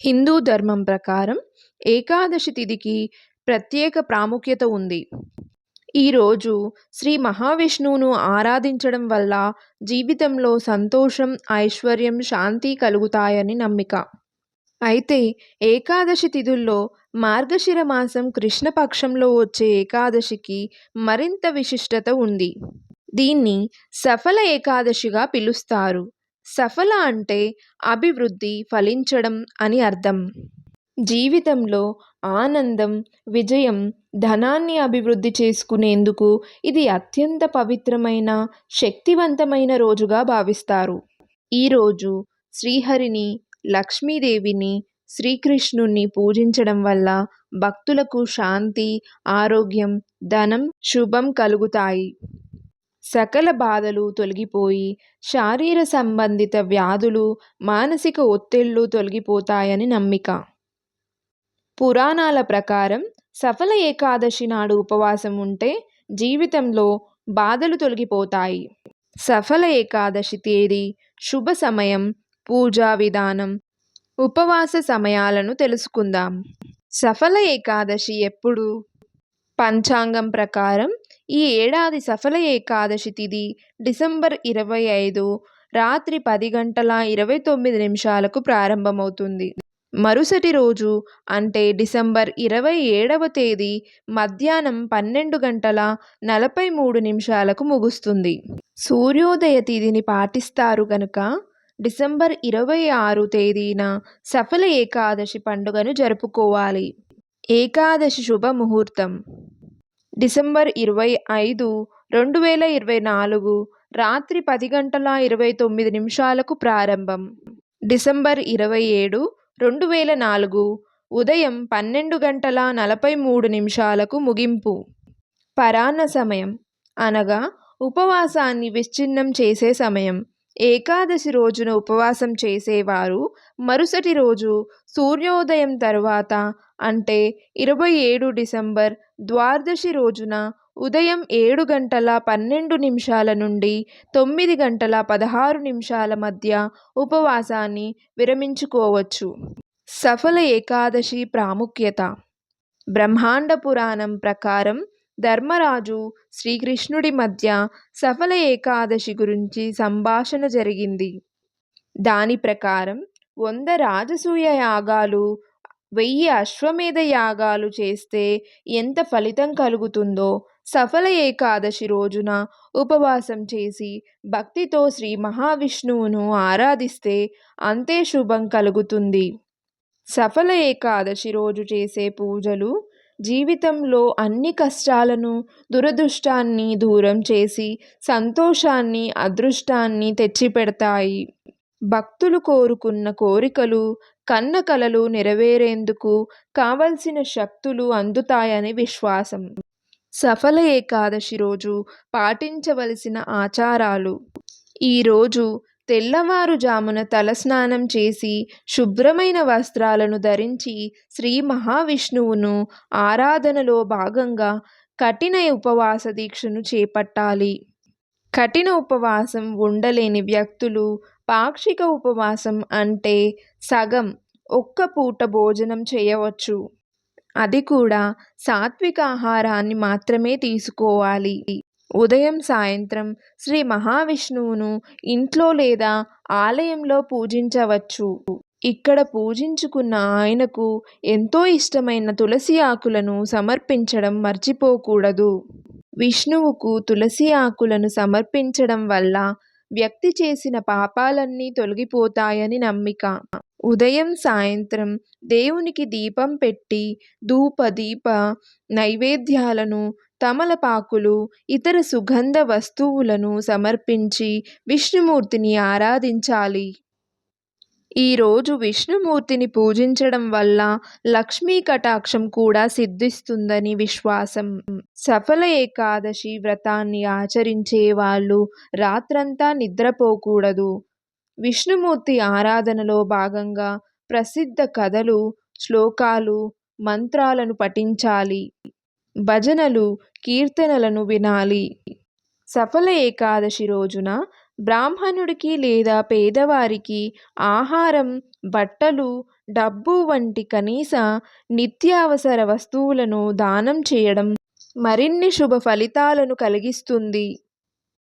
హిందూ ధర్మం ప్రకారం ఏకాదశి తిథికి ప్రత్యేక ప్రాముఖ్యత ఉంది. ఈరోజు శ్రీ మహావిష్ణువును ఆరాధించడం వల్ల జీవితంలో సంతోషం ఐశ్వర్యం శాంతి కలుగుతాయని నమ్మిక. అయితే ఏకాదశి తిథుల్లో మార్గశిర మాసం కృష్ణపక్షంలో వచ్చే ఏకాదశికి మరింత విశిష్టత ఉంది. దీన్ని సఫల ఏకాదశిగా పిలుస్తారు. సఫల అంటే అభివృద్ధి ఫలించడం అని అర్థం. జీవితంలో ఆనందం విజయం ధనాన్ని అభివృద్ధి చేసుకునేందుకు ఇది అత్యంత పవిత్రమైన శక్తివంతమైన రోజుగా భావిస్తారు. ఈరోజు శ్రీహరిని లక్ష్మీదేవిని శ్రీకృష్ణుణ్ణి పూజించడం వల్ల భక్తులకు శాంతి ఆరోగ్యం ధనం శుభం కలుగుతాయి. సకల బాధలు తొలగిపోయి శారీర సంబంధిత వ్యాధులు మానసిక ఒత్తిళ్ళు తొలగిపోతాయని నమ్మిక. పురాణాల ప్రకారం సఫల ఏకాదశి నాడు ఉపవాసం ఉంటే జీవితంలో బాధలు తొలగిపోతాయి. సఫల ఏకాదశి తేదీ శుభ సమయం పూజా విధానం ఉపవాస సమయాలను తెలుసుకుందాం. సఫల ఏకాదశి ఎప్పుడు? పంచాంగం ప్రకారం ఈ ఏడాది సఫల ఏకాదశి తిథి డిసెంబర్ ఇరవై ఐదు రాత్రి పది గంటల ఇరవై తొమ్మిది నిమిషాలకు ప్రారంభమవుతుంది. మరుసటి రోజు అంటే డిసెంబర్ ఇరవై ఏడవ తేదీ మధ్యాహ్నం పన్నెండు గంటల నలభై మూడు నిమిషాలకు ముగుస్తుంది. సూర్యోదయ తిథిని పాటిస్తారు కనుక డిసెంబర్ ఇరవై ఆరు తేదీన సఫల ఏకాదశి పండుగను జరుపుకోవాలి. ఏకాదశి శుభ ముహూర్తం డిసెంబర్ ఇరవై ఐదు రెండు వేల ఇరవై నాలుగు రాత్రి పది గంటల ఇరవై తొమ్మిది నిమిషాలకు ప్రారంభం. డిసెంబర్ ఇరవై ఏడు రెండు వేల నాలుగు ఉదయం పన్నెండు గంటల నలభై మూడు నిమిషాలకు ముగింపు. పరాన్న సమయం అనగా ఉపవాసాన్ని విచ్ఛిన్నం చేసే సమయం. ఏకాదశి రోజున ఉపవాసం చేసేవారు. మరుసటి రోజు సూర్యోదయం తరువాత అంటే ఇరవై ఏడు డిసెంబర్ ద్వాదశి రోజున ఉదయం ఏడు గంటల పన్నెండు నిమిషాల నుండి తొమ్మిది గంటల పదహారు నిమిషాల మధ్య ఉపవాసాన్ని విరమించుకోవచ్చు. సఫల ఏకాదశి ప్రాముఖ్యత. బ్రహ్మాండ పురాణం ప్రకారం ధర్మరాజు శ్రీకృష్ణుడి మధ్య సఫల ఏకాదశి గురించి సంభాషణ జరిగింది. దాని ప్రకారం వంద రాజసూయ యాగాలు వెయ్యి అశ్వమేధ యాగాలు చేస్తే ఎంత ఫలితం కలుగుతుందో సఫల ఏకాదశి రోజున ఉపవాసం చేసి భక్తితో శ్రీ మహావిష్ణువును ఆరాధిస్తే అంతే శుభం కలుగుతుంది. సఫల ఏకాదశి రోజు చేసే పూజలు జీవితంలో అన్ని కష్టాలను దురదృష్టాన్ని దూరం చేసి సంతోషాన్ని అదృష్టాన్ని తెచ్చిపెడతాయి. భక్తులు కోరుకున్న కోరికలు కన్న కలలు నెరవేరేందుకు కావలసిన శక్తులు అందుతాయని విశ్వాసం. సఫల ఏకాదశి రోజు పాటించవలసిన ఆచారాలు. ఈరోజు తెల్లవారుజామున తలస్నానం చేసి శుభ్రమైన వస్త్రాలను ధరించి శ్రీ మహావిష్ణువును ఆరాధనలో భాగంగా కఠిన ఉపవాస దీక్షను చేపట్టాలి. కఠిన ఉపవాసం ఉండలేని వ్యక్తులు పాక్షిక ఉపవాసం అంటే సగం ఒక్క పూట భోజనం చేయవచ్చు. అది కూడా సాత్విక ఆహారాన్ని మాత్రమే తీసుకోవాలి. ఉదయం సాయంత్రం శ్రీ మహావిష్ణువును ఇంట్లో లేదా ఆలయంలో పూజించవచ్చు. ఇక్కడ పూజించుకున్న ఆయనకు ఎంతో ఇష్టమైన తులసి ఆకులను సమర్పించడం మర్చిపోకూడదు. విష్ణువుకు తులసి ఆకులను సమర్పించడం వల్ల వ్యక్తి చేసిన పాపాలన్నీ తొలగిపోతాయని నమ్మిక. ఉదయం సాయంత్రం దేవునికి దీపం పెట్టి ధూప దీప నైవేద్యాలను తమలపాకులు ఇతర సుగంధ వస్తువులను సమర్పించి విష్ణుమూర్తిని ఆరాధించాలి. ఈరోజు విష్ణుమూర్తిని పూజించడం వల్ల లక్ష్మీ కటాక్షం కూడా సిద్ధిస్తుందని విశ్వాసం. సఫల ఏకాదశి వ్రతాన్ని ఆచరించే వాళ్ళు రాత్రంతా నిద్రపోకూడదు. విష్ణుమూర్తి ఆరాధనలో భాగంగా ప్రసిద్ధ కథలు శ్లోకాలు మంత్రాలను పఠించాలి. భజనలు కీర్తనలను వినాలి. సఫల ఏకాదశి రోజున బ్రాహ్మణుడికి లేదా పేదవారికి ఆహారం బట్టలు డబ్బు వంటి కనీస నిత్యావసర వస్తువులను దానం చేయడం మరిన్ని శుభ ఫలితాలను కలిగిస్తుంది.